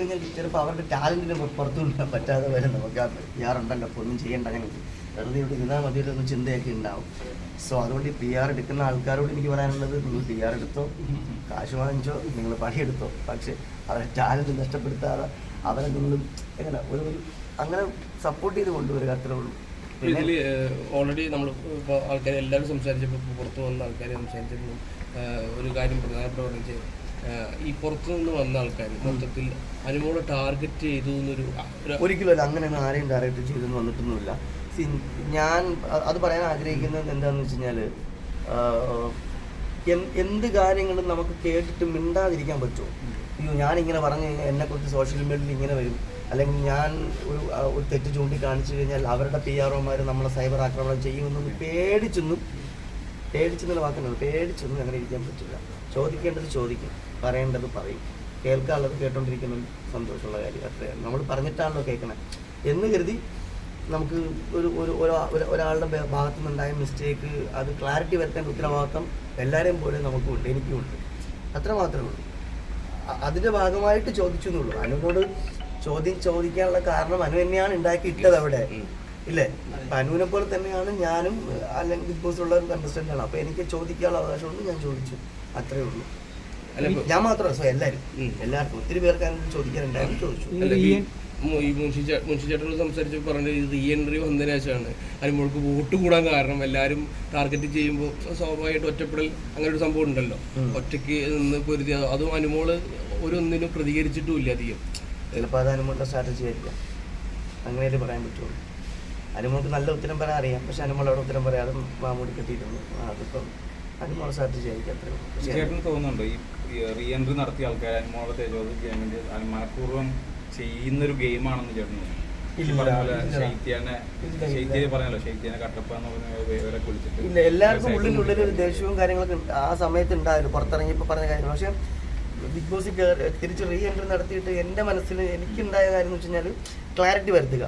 കഴിഞ്ഞാൽ ചിലപ്പോൾ അവരുടെ ടാലന്റിന് പുറത്തു കൊണ്ടുവരാൻ പറ്റാതെ വരെ നമുക്ക് ഉണ്ടല്ലോ അപ്പോൾ ഒന്നും ചെയ്യേണ്ട അങ്ങനെ വെറുതെ ഇവിടെ ഇരുന്നാൽ മതി ഒന്നും ചിന്തയൊക്കെ ഉണ്ടാവും. സോ അതുകൊണ്ട് ഈ പി ആർ എടുക്കുന്ന ആൾക്കാരോട് എനിക്ക് പറയാനുള്ളത് നിങ്ങൾ പി ആർ എടുത്തോ കാശ് വാങ്ങിച്ചോ നിങ്ങൾ പണിയെടുത്തോ. പക്ഷേ അവരെ ടാലന്റ് നഷ്ടപ്പെടുത്താതെ അവരെ നിങ്ങൾ എങ്ങനെ ഒരു ഒരു അങ്ങനെ സപ്പോർട്ട് ചെയ്ത് കൊണ്ടുവരിക അത്രേ ഉള്ളൂ. ഇതിൽ ഓൾറെഡി നമ്മൾ ഇപ്പോൾ ആൾക്കാർ എല്ലാവരും സംസാരിച്ചപ്പോൾ പുറത്തു വന്ന ആൾക്കാരെ സംസാരിച്ചപ്പോൾ ഒരു കാര്യം പ്രധാനപ്പെട്ട ഈ പുറത്തു നിന്ന് വന്ന ആൾക്കാർ മൊത്തത്തിൽ അനുമോളെ ടാർഗറ്റ് ചെയ്തു എന്നൊരു ഒരു ഒരിക്കലും അങ്ങനെയൊന്നും ആരെയും ടാർഗറ്റ് ചെയ്തു വന്നിട്ടൊന്നുമില്ല. ഞാൻ അത് പറയാൻ ആഗ്രഹിക്കുന്നത് എന്താണെന്ന് വെച്ച് കഴിഞ്ഞാൽ എന്ത് കാര്യങ്ങളും നമുക്ക് കേട്ടിട്ട് മിണ്ടാതിരിക്കാൻ പറ്റുമോ? അയ്യോ ഞാനിങ്ങനെ പറഞ്ഞു കഴിഞ്ഞാൽ എന്നെക്കുറിച്ച് സോഷ്യൽ മീഡിയയിൽ ഇങ്ങനെ വരും. അല്ലെങ്കിൽ ഞാൻ ഒരു ഒരു തെറ്റ് ചൂണ്ടിക്കാണിച്ചു കഴിഞ്ഞാൽ അവരുടെ പി ആർ ഒമാർ നമ്മളെ സൈബർ ആക്രമണം ചെയ്യുമെന്നും പേടിച്ചൊന്നും പേടിച്ചെന്നുള്ള വാക്കുണ്ട് പേടിച്ചൊന്നും അങ്ങനെ ഇരിക്കാൻ പറ്റില്ല. ചോദിക്കേണ്ടത് ചോദിക്കും. പറയേണ്ടത് പറയും. കേൾക്കാനുള്ളത് കേട്ടോണ്ടിരിക്കുന്ന സന്തോഷമുള്ള കാര്യം അത്രയാണ്. നമ്മൾ പറഞ്ഞിട്ടാണല്ലോ കേൾക്കണേ. എന്ന് കരുതി നമുക്ക് ഒരു ഒരു ഒരു- ഒരാളുടെ ഭാഗത്തു നിന്നുണ്ടായ മിസ്റ്റേക്ക് അത് ക്ലാരിറ്റി വരുത്തേണ്ട ഉത്തരവാദിത്തം എല്ലാവരെയും പോലെ നമുക്ക് ഉണ്ട് എനിക്കും ഉണ്ട് അത്ര മാത്രമേ ഉള്ളൂ. അതിന്റെ ഭാഗമായിട്ട് ചോദിച്ചു എന്നുള്ളൂ അനുവിനോട് ചോദ്യം ചോദിക്കാനുള്ള കാരണം അനു തന്നെയാണ് ഉണ്ടാക്കി ഇട്ടത് അവിടെ. ഇല്ലേ? അനുവിനെ പോലെ തന്നെയാണ് ഞാനും അല്ലെങ്കിൽ ബിഗ് ബോസിലുള്ള ഒരു കണ്ടസ്റ്റന്റാണ് ആണ്. അപ്പൊ എനിക്ക് ചോദിക്കാനുള്ള അവകാശമുണ്ട് ഞാൻ ചോദിച്ചു. അത്രേ ഉള്ളൂ. ഞാൻ മാത്രമല്ല സോ എല്ലാവരും. എല്ലാവർക്കും ഒത്തിരി പേർക്ക് അതിനോട് ചോദിക്കാനുണ്ടായിരുന്നു ചോദിച്ചു. ഈ മുൻഷി മുൻഷി ചേട്ടനോട് സംസാരിച്ചപ്പോൾ പറഞ്ഞത് ഇത് റീ എൻട്രി വന്നതിന് ശേഷമാണ്. അനുമോൾക്ക് വോട്ട് കൂടാൻ കാരണം എല്ലാവരും ടാർഗറ്റ് ചെയ്യുമ്പോൾ സ്വാഭാവികമായിട്ട് ഒറ്റപ്പെടൽ അങ്ങനെ ഒരു സംഭവം ഉണ്ടല്ലോ. ഒറ്റയ്ക്ക് നിന്ന് പൊരുതി അതും അനുമോൾ ഒരു ഒന്നിനും പ്രതികരിച്ചിട്ടുമില്ല അധികം. ചിലപ്പോൾ അത് അനുമോളുടെ സ്ട്രാറ്റജി ആയിരിക്കാം. അങ്ങനെയല്ലേ പറയാൻ പറ്റുള്ളൂ. അനുമോൾക്ക് നല്ല ഉത്തരം പറയാൻ അറിയാം പക്ഷെ അനുമോളോട് ഉത്തരം പറയാതെ മാമൂടി കിട്ടിയിട്ടുണ്ട്. അതിപ്പം അനുമോളുടെ സാറ്റ് പക്ഷേ ചേട്ടന് തോന്നുന്നുണ്ടോ ഈ റീ എൻട്രി നടത്തിയ ആൾക്കാർ അനുമോളെ തേജോധം ചെയ്യാൻ വേണ്ടി മനഃപൂർവം ചെയ്യുന്നൊരു ഗെയിമാണെന്ന് ചേട്ടൻ തോന്നുന്നു? ഇല്ല, എല്ലാവർക്കും ഉള്ളിൽ ഒരു ദേഷ്യവും കാര്യങ്ങളൊക്കെ ആ സമയത്ത് ഉണ്ടായിരുന്നു പുറത്തിറങ്ങിയപ്പോൾ പറഞ്ഞ കാര്യം പക്ഷെ ബിഗ് ബോസിൽ തിരിച്ച് റീ എൻട്രി നടത്തിയിട്ട് എന്റെ മനസ്സിൽ എനിക്കുണ്ടായ കാര്യം എന്ന് വെച്ച് കഴിഞ്ഞാൽ ക്ലാരിറ്റി വരുത്തുക.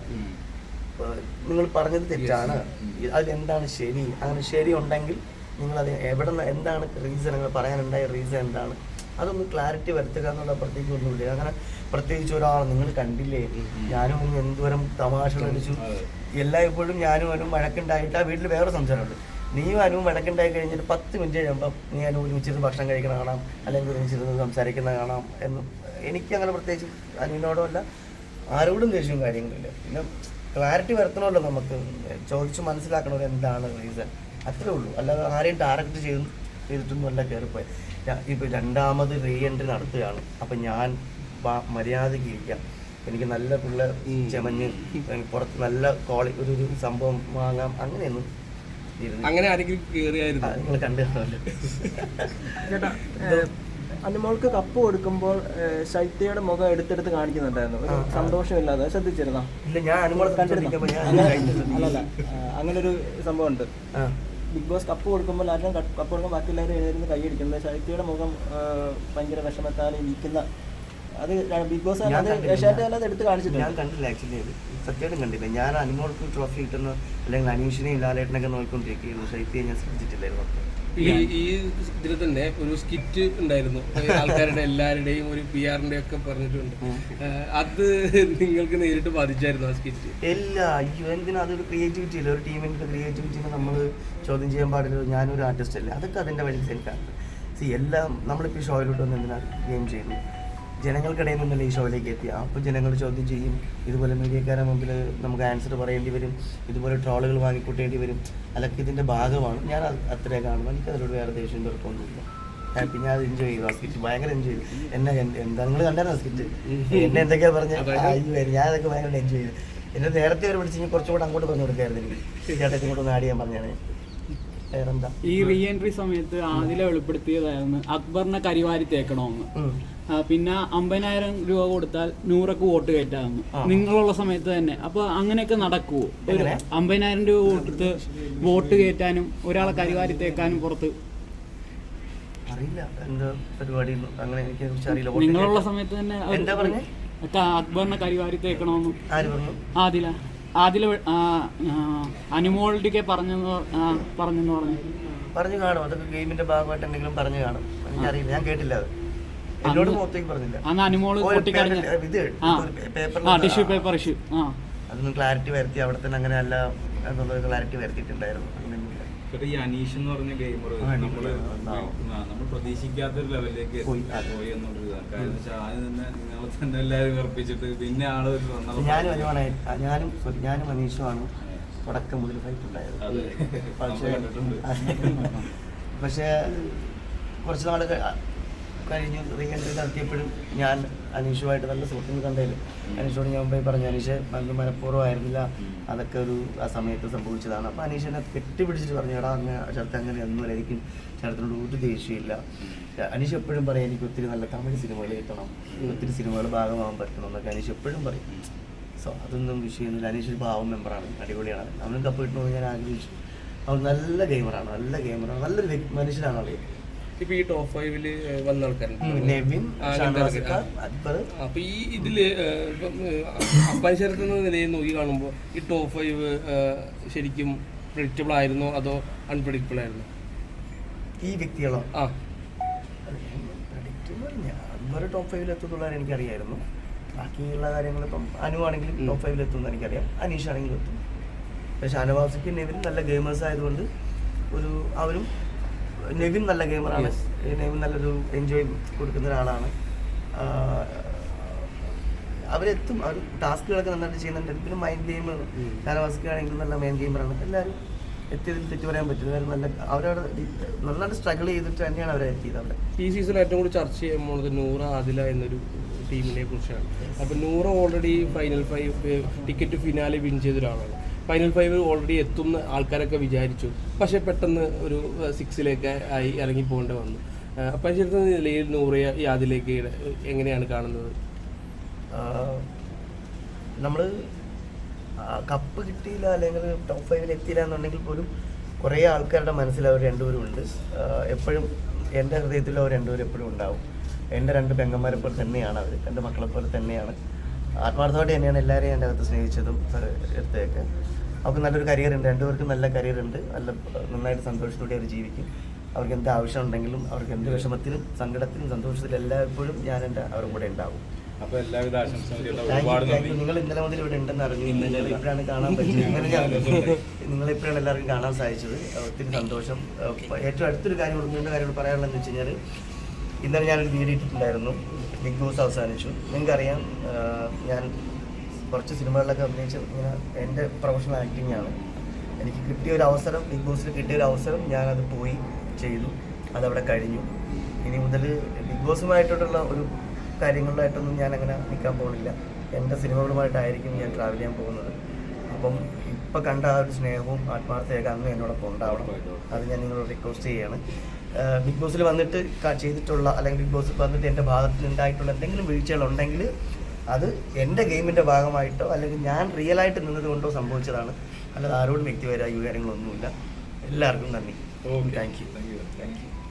നിങ്ങൾ പറഞ്ഞത് തെറ്റാണ്. ഉം. അതിലെന്താണ് ശരി? അങ്ങനെ ശരി ഉണ്ടെങ്കിൽ നിങ്ങളത് എവിടെ നിന്ന് എന്താണ് റീസൺ നിങ്ങൾ പറയാനുണ്ടായ റീസൺ എന്താണ്? അതൊന്ന് ക്ലാരിറ്റി വരുത്തുക എന്നുള്ള അപ്പുറത്തേക്ക് ഒന്നുമില്ല. അങ്ങനെ പ്രത്യേകിച്ച് ഒരാൾ നിങ്ങൾ കണ്ടില്ലേ? ഞാനും ഒന്ന് എന്തോരം തമാശ കളിച്ചു. എല്ലാ എല്ലായ്പ്പോഴും ഞാനും അവനും വഴക്കുണ്ടായിട്ട് ആ വീട്ടിൽ വേറെ സംസാരമുണ്ട്. നീയും അനുവും വഴക്കുണ്ടായി കഴിഞ്ഞിട്ട് പത്ത് മിനിറ്റ് കഴിയുമ്പം നീ അനു ഒരുമിച്ചിരുന്ന് ഭക്ഷണം കഴിക്കുന്ന കാണാം അല്ലെങ്കിൽ ഒരുമിച്ചിരുന്ന് സംസാരിക്കുന്ന കാണാം എന്ന് എനിക്ക് അങ്ങനെ പ്രത്യേകിച്ച് അനുവിനോടോ അല്ല ആരോടും ദേഷ്യവും കാര്യങ്ങളില്ല. പിന്നെ ക്ലാരിറ്റി വരുത്തണമല്ലോ നമുക്ക്. ചോദിച്ച് മനസ്സിലാക്കണമല്ലോ എന്താണ് റീസൺ അത്രേ ഉള്ളൂ. അല്ലാതെ ആരെയും ടാർഗറ്റ് ചെയ്ത് ചെയ്തിട്ടൊന്നും അല്ല കയറിപ്പോയി ഇപ്പോൾ രണ്ടാമത് റീ എൻട്രി നടത്തുകയാണ്. അപ്പം ഞാൻ മര്യാദയ്ക്ക് ഇരിക്കാം. എനിക്ക് നല്ല പിള്ള ചെമഞ്ഞ് പുറത്ത് നല്ല ക്വാളി ഒരു ഒരു സംഭവം വാങ്ങാം അങ്ങനെയൊന്നും അങ്ങനെ ആരെങ്കിലും കയറിയായിരുന്നു നിങ്ങൾ കണ്ടു കാണുമല്ലോ ചേട്ടാ അനുമോൾക്ക് കപ്പ് കൊടുക്കുമ്പോൾ ശൈത്യയുടെ മുഖം എടുത്തെടുത്ത് കാണിക്കുന്നുണ്ടായിരുന്നു. ഒരു സന്തോഷമില്ലാതെ. ശ്രദ്ധിച്ചിരുന്നോ? ഇല്ല ഞാൻ അനുമോളെ കണ്ടിരിക്കുമ്പോൾ ഞാൻ അങ്ങനെ ഒരു അല്ലല്ല സംഭവം ഉണ്ട് ആ. ബിഗ് ബോസ് കപ്പ് കൊടുക്കുമ്പോൾ ആരും കപ്പ് കൊടുക്കുമ്പോൾ ബാക്കി എല്ലാവരും കൈ കൈയടിക്കുന്നത് ശൈത്യയുടെ മുഖം ഭയങ്കര വിഷമത്താൽ ഇരിക്കുന്ന അത് ബിഗ് ബോസ് ഞാൻ അത് എടുത്ത് ഞാൻ കാണിച്ചിട്ടുണ്ട് കണ്ടില്ല ആക്ച്വലി അത് സത്യമായിട്ടും കണ്ടില്ല ഞാൻ അനുമോൾക്ക് ട്രോഫി കിട്ടുന്ന അല്ലെങ്കിൽ അനീഷിനെയും ലാലേട്ടനൊക്കെ നോക്കിക്കൊണ്ടിരിക്കുകയായിരുന്നു. ശൈത്യെ ഞാൻ ശ്രദ്ധിച്ചിട്ടില്ലായിരുന്നു. ഈ ഈ ഇതിൽ തന്നെ ഒരു സ്കിറ്റ് ഉണ്ടായിരുന്നു. ആൾക്കാരുടെ എല്ലാവരുടെയും ഒരു പി ആറിന്റെ ഒക്കെ പറഞ്ഞിട്ടുണ്ട്. അത് നിങ്ങൾക്ക് നേരിട്ട് ബാധിച്ചായിരുന്നു ആ സ്കിറ്റ് എല്ലാ അയ്യോ എന്തിനാ? അതൊരു ക്രിയേറ്റിവിറ്റി അല്ലേ? ഒരു ടീമിന്റെ ക്രിയേറ്റിവിറ്റിനെ നമ്മൾ ചോദ്യം ചെയ്യാൻ പാടില്ല. ഞാനൊരു ആർട്ടിസ്റ്റ് അല്ലേ? അതൊക്കെ അതിന്റെ വഴി സി എല്ലാം നമ്മളിപ്പോൾ ഈ ഷോയിലോട്ട് വന്ന് എന്തിനാ ഗെയിം ചെയ്യുന്നു ജനങ്ങൾക്കിടയിൽ നിന്നല്ലേ ഈ ഷോയിലേക്ക് എത്തി അപ്പോൾ ജനങ്ങൾ ചോദ്യം ചെയ്യും ഇതുപോലെ മീഡിയക്കാരെ മുമ്പിൽ നമുക്ക് ആൻസർ പറയേണ്ടി വരും ഇതുപോലെ ട്രോളുകൾ വാങ്ങിക്കൂട്ടേണ്ടി വരും. അതൊക്കെ ഇതിന്റെ ഭാഗമാണ്. ഞാൻ അത് അത്രേ കാണുന്നു എനിക്ക് അതിലൂടെ വേറെ ദേഷ്യം തുറക്കൊന്നുമില്ല ഹാപ്പി ഞാൻ അത് എൻജോയ് ചെയ്തു ആ സ്കിറ്റ് ഭയങ്കര എൻജോയ് ചെയ്തു. എന്നെ എന്താ നിങ്ങൾ കണ്ടായിരുന്നു സ്കിറ്റ് എന്നെ എന്തൊക്കെയാ പറഞ്ഞ? ഞാൻ അതൊക്കെ ഭയങ്കര എൻജോയ് ചെയ്തു. എന്നെ നേരത്തെ ഒരു പിടിച്ച് കുറച്ചുകൂടെ അങ്ങോട്ട് പറഞ്ഞു കൊടുക്കായിരുന്നു എനിക്ക്. ചേട്ടാ ഇങ്ങോട്ട് ഒന്ന് ആഡ് ചെയ്യാൻ പറഞ്ഞാണ്. ഈ റീ എൻട്രി സമയത്ത് ആദ്യം വെളിപ്പെടുത്തിയതായിരുന്നു അക്ബറിനെ കരിവാരി തേക്കണമെന്ന് പിന്നെ അമ്പതിനായിരം രൂപ കൊടുത്താൽ നൂറൊക്കെ വോട്ട് കയറ്റാമെന്ന് നിങ്ങളുള്ള സമയത്ത് തന്നെ. അപ്പൊ അങ്ങനെയൊക്കെ നടക്കുവോ അമ്പതിനായിരം രൂപ കൊടുത്ത് വോട്ട് കയറ്റാനും ഒരാളെ കരിവാരി തേക്കാനും പുറത്ത്. അറിയില്ല. എന്താ പരിപാടി? അങ്ങനെ എനിക്ക് അറിയില്ല. നിങ്ങളുള്ള. സമയത്ത് തന്നെ എന്താ പറഞ്ഞേ? അക്ബറിനെ കരിവാരി തേക്കണമെന്നും. ആദില. ആദില അനുമോളുടെ പറഞ്ഞെന്ന് പറഞ്ഞെന്ന് പറഞ്ഞു. പറഞ്ഞു കാണും. അതൊക്കെ ഗെയിമിന്റെ ഭാഗമായിട്ട് എന്തെങ്കിലും പറഞ്ഞു കാണും. എനിക്കറിയില്ല. ഞാൻ കേട്ടില്ല അത്. എന്നോട് അന്ന് മുഖത്തേക്ക് പറഞ്ഞില്ല. അന്ന് അനുമോൾ ഒരു പൊട്ടിക്കരഞ്ഞ പേപ്പർ- ആ ഒരു പേപ്പറിൽ ആ ടിഷ്യൂ പേപ്പർ ഇഷ്യൂ ആ. അതൊന്നും ക്ലാരിറ്റി വരുത്തി അവിടെ തന്നെ അങ്ങനെ അല്ല എന്നുള്ളൊരു ക്ലാരിറ്റി വരുത്തിയിട്ടുണ്ടായിരുന്നു. അങ്ങനെയൊന്നുമില്ല. ചേട്ടാ ഈ അനീഷ് എന്ന് പറഞ്ഞ ഗെയിമർ നമ്മൾ നമ്മൾ ലെവലിലേക്ക് പോയി, അതെ. പോയി എന്നുള്ളൊരു ഇതാണ്. കാരണം വെച്ചാൽ ആദ്യം തന്നെ നിങ്ങളെ തന്നെ എല്ലാവരും പിന്നെ ആൾ ഒരു ഞാനും ഞാനും ഞാനും അനീഷുമാണ് തുടക്കം മുതൽ ഫൈറ്റ് ഉണ്ടായത്. പക്ഷേ കണ്ടിട്ടുണ്ട്. പക്ഷേ കുറച്ച് നാൾ കഴിഞ്ഞ് റീ എൻട്രി നടത്തിയപ്പോഴും ഞാൻ അനീഷുമായിട്ട് നല്ല സുഹൃത്തുക്കൾ കണ്ടതിൽ അനീഷോട് ഞാൻ പോയി പറഞ്ഞു അനീഷ് അത് മനഃപൂർവമായിരുന്നില്ല അതൊക്കെ ഒരു ആ സമയത്ത് സംഭവിച്ചതാണ്. അപ്പോൾ അനീഷ് എന്നെ കെട്ടിപ്പിടിച്ചിട്ട് പറഞ്ഞു എടാ അങ്ങനെ ചേർത്ത് അങ്ങനെ ഒന്നുമില്ല എനിക്ക് ചേർത്തിനോട് ഒരു ദേഷ്യമില്ല അനീഷ് എപ്പോഴും പറയും എനിക്ക് ഒത്തിരി നല്ല തമിഴ് സിനിമകൾ കിട്ടണം. ഒത്തിരി സിനിമകൾ ഭാഗമാകാൻ പറ്റണം എന്നൊക്കെ അനീഷ് എപ്പോഴും പറയും. സോ അതൊന്നും വിഷയമൊന്നുമില്ല. അനീഷ് ഒരു പാവം മെമ്പറാണ് അടിപൊളിയാണ്. അവനും കപ്പ് കിട്ടണമെന്ന് ഞാൻ ആഗ്രഹിച്ചു. അവൻ നല്ല ഗെയിമറാണ് നല്ല ഗെയിമറാണ് നല്ലൊരു മനുഷ്യനാണ് ആളെ ഇപ്പൊ ഈ ടോപ്പ് ഫൈവിൽ വന്ന ആൾക്കാരുണ്ട്. അപ്പൊ ഈ ഇതിൽ അപ്പൻശരത്ത് എന്ന നിലയിൽ നോക്കി കാണുമ്പോൾ ഈ ടോപ്പ് ഫൈവ് ശരിക്കും പ്രിഡിക്റ്റബിൾ ആയിരുന്നോ അതോ അൺപ്രഡിക്റ്റബിൾ ആയിരുന്നോ? ഈ വ്യക്തികളോ? ആ. അക്ബർ ടോപ്പ് ഫൈവിൽ എത്തുന്നുള്ളതാണ് എനിക്കറിയായിരുന്നു. ബാക്കിയുള്ള കാര്യങ്ങൾ ഇപ്പം അനു ആണെങ്കിലും. ടോപ്പ് ഫൈവിൽ എത്തുമെന്ന് എനിക്കറിയാം. അനീഷ് ആണെങ്കിലും എത്തും. പക്ഷെ ഷാനവാസിക്ക് നെവിൻ നല്ല ഗെയിമേഴ്സ് ആയതുകൊണ്ട് ഒരു അവരും നെവിൻ നല്ല ഗെയിമറാണ്. ഈ നെവിൻ നല്ലൊരു എൻജോയ് കൊടുക്കുന്ന ഒരാളാണ്. അവരെത്തും. അവർ ടാസ്കുകളൊക്കെ നന്നായിട്ട് ചെയ്യുന്നുണ്ട്. പിന്നെ മൈൻഡ് ഗെയിം ഷാനവാസിക്ക് നല്ല മെയിൻ ഗെയിമറാണ് എല്ലാവരും എത്തിയതിൽ തെറ്റ് പറയാൻ പറ്റില്ല. നല്ല അവരവിടെ നന്നായിട്ട് സ്ട്രഗിൾ ചെയ്തിട്ട് തന്നെയാണ് അവരെ എത്തിയത് അവിടെ. ഈ സീസൺ ഏറ്റവും കൂടുതൽ ചർച്ച ചെയ്യാൻ പോകുന്നത് നൂറ ആദില എന്നൊരു ടീമിനെ കുറിച്ചാണ്. അപ്പൊ Noora already final five ticket finale win ചെയ്ത ഒരാളാണ് ഫൈനൽ ഫൈവ് ഓൾറെഡി എത്തുന്ന ആൾക്കാരൊക്കെ വിചാരിച്ചു. പക്ഷെ പെട്ടെന്ന് ഒരു സിക്സിലേക്ക് ആയി ഇറങ്ങി പോകേണ്ടി വന്നു. ശരിക്കും നിലയിൽ നൂറിയ ഈ അതിലേക്ക് എങ്ങനെയാണ് കാണുന്നത്? നമ്മൾ കപ്പ് കിട്ടിയില്ല അല്ലെങ്കിൽ ടോപ്പ് ഫൈവിൽ എത്തിയില്ല എന്നുണ്ടെങ്കിൽ പോലും കുറേ ആൾക്കാരുടെ മനസ്സിൽ അവർ രണ്ടുപേരും ഉണ്ട്. എപ്പോഴും എന്റെ ഹൃദയത്തിൽ അവർ രണ്ടുപേരും എപ്പോഴും ഉണ്ടാവും. എന്റെ രണ്ട് പെങ്ങന്മാരെ പോലെ തന്നെയാണ് അവർ. എന്റെ മക്കളെ പോലെ തന്നെയാണ്. ആത്മാർത്ഥമായിട്ട് തന്നെയാണ് എല്ലാവരെയും എന്റെ അകത്ത് സ്നേഹിച്ചതും എടുത്തതൊക്കെ. അവർക്ക് നല്ലൊരു കരിയർ ഉണ്ട്. രണ്ടുപേർക്കും നല്ല കരിയർ ഉണ്ട്. നല്ല നന്നായിട്ട് സന്തോഷത്തോടെ അവർ ജീവിക്കും. അവർക്ക് എന്ത് ആവശ്യം ഉണ്ടെങ്കിലും അവർക്ക് എന്ത് വിഷമത്തിലും സങ്കടത്തിലും സന്തോഷത്തിലും എല്ലായ്പ്പോഴും ഞാൻ എന്റെ അവരുടെ കൂടെ ഉണ്ടാവും. അപ്പോൾ എല്ലാവിധ ആശംസകളും നിങ്ങൾ ഇന്നലെ മുതൽ ഇവിടെ ഉണ്ടെന്ന് അറിഞ്ഞു. ഇന്നലെ ഇപ്പോഴാണ് കാണാൻ പറ്റിയത്. നിങ്ങൾ ഇപ്പോഴാണ് എല്ലാവർക്കും കാണാൻ സാധിച്ചത്. ഒത്തിരി സന്തോഷം. ഏറ്റവും അടുത്തൊരു കാര്യം കൂടി മൂന്ന് കാര്യം കൂടി പറയാനുള്ളതെന്ന് വെച്ച് കഴിഞ്ഞാൽ ഇന്നലെ ഞാനൊരു വീഡിയോ ഇട്ടിട്ടുണ്ടായിരുന്നു. ബിഗ് ബോസ് അവസാനിച്ചു. നിങ്ങൾക്കറിയാം ഞാൻ കുറച്ച് സിനിമകളിലൊക്കെ അഭിനയിച്ച് ഇങ്ങനെ എന്റെ പ്രൊഫഷണൽ ആക്ടിംഗ് ആണ്. എനിക്ക് കിട്ടിയ ഒരു അവസരം ബിഗ് ബോസിൽ കിട്ടിയ ഒരു അവസരം ഞാനത് പോയി ചെയ്തു. അതവിടെ കഴിഞ്ഞു. ഇനി മുതൽ ബിഗ് ബോസുമായിട്ടുള്ള ഒരു കാര്യങ്ങളിലായിട്ടൊന്നും ഞാൻ അങ്ങനെ നിൽക്കാൻ പോകുന്നില്ല. എന്റെ സിനിമകളുമായിട്ടായിരിക്കും ഞാൻ ട്രാവൽ ചെയ്യാൻ പോകുന്നത്. അപ്പം ഇപ്പം കണ്ട ആ ഒരു സ്നേഹവും ആത്മാർത്ഥയൊക്കെ അന്ന് എന്നോടൊപ്പം ഉണ്ടാവണം. അത് ഞാൻ നിങ്ങളോട് റിക്വസ്റ്റ് ചെയ്യാണ്. ബിഗ് ബോസിൽ വന്നിട്ട് ചെയ്തിട്ടുള്ള അല്ലെങ്കിൽ ബിഗ് ബോസിൽ വന്നിട്ട് എന്റെ ഭാഗത്തിൽ ഉണ്ടായിട്ടുള്ള എന്തെങ്കിലും വീഴ്ചകളുണ്ടെങ്കിൽ അത് എന്റെ ഗെയിമിന്റെ ഭാഗമായിട്ടോ അല്ലെങ്കിൽ ഞാൻ റിയലായിട്ട് നിന്നത് കൊണ്ടോ സംഭവിച്ചതാണ്. അല്ലാതെ ആരോടും വ്യക്തിപരമായ കാര്യങ്ങളൊന്നുമില്ല. എല്ലാവർക്കും നന്ദി. ഓ thank you thank you thank you